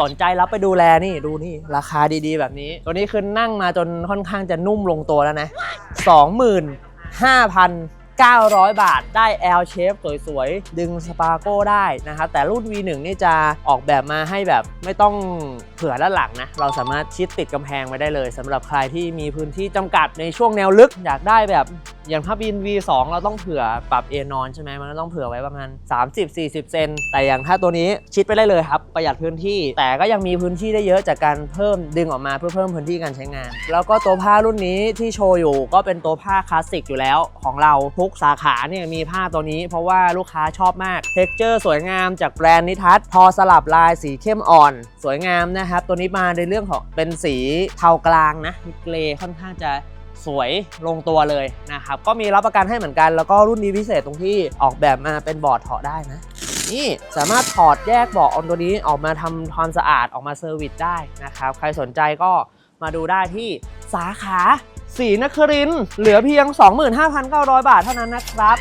สนใจรับไปดูแลนี่ดูนี่ ราคาดีๆ แบบนี้ ตัวนี้คือนั่งมาจนค่อนข้างจะนุ่มลงตัวแล้วนะ 25,900 บาทได้ L shape สวยๆ ดึงสปาโก้ได้นะครับแต่รุ่น V1 นี่จะออกแบบมาให้แบบไม่ต้องเผื่อด้านหลังนะ เราสามารถชิดติดกำแพงไว้ได้เลยสำหรับใครที่มีพื้นที่จำกัดในช่วงแนวลึก อยากได้แบบ อย่างถ้าบิน V2 เราต้องเผื่อปรับเอนอนใช่ไหมมันก็ต้องเผื่อไว้ประมาณ 30-40 เซน แต่อย่างถ้าตัวนี้ชิดไปได้เลยครับ ประหยัดพื้นที่ แต่ก็ยังมีพื้นที่ได้เยอะจากการเพิ่มดึงออกมาเพื่อเพิ่มพื้นที่การใช้งาน แล้วก็ตัวผ้ารุ่นนี้ที่โชว์อยู่ก็เป็นตัวผ้าคลาสสิกอยู่แล้ว ของเราทุกสาขาเนี่ยมีผ้าตัวนี้ เพราะว่าลูกค้าชอบมากเท็กเจอร์สวยงามจากแบรนด์นิทัศพอสลับลายสีเข้มอ่อน สวยงามนะครับตัวนี้มาในเรื่องของเป็นสีเทากลางนะมีเกรย์ค่อนข้างจะ สวยลงตัวเลยนะครับ ก็มีรับประกันให้เหมือนกัน แล้วก็รุ่นนี้พิเศษตรงที่ออกแบบมาเป็นบอร์ดถอดได้นะ นี่สามารถถอดแยกเบาะออนตัวนี้ออกมาทำความสะอาดออกมาเซอร์วิสได้นะครับ ใครสนใจก็มาดูได้ที่สาขาสีนครินเหลือเพียง 25,900 บาทเท่านั้นนะครับ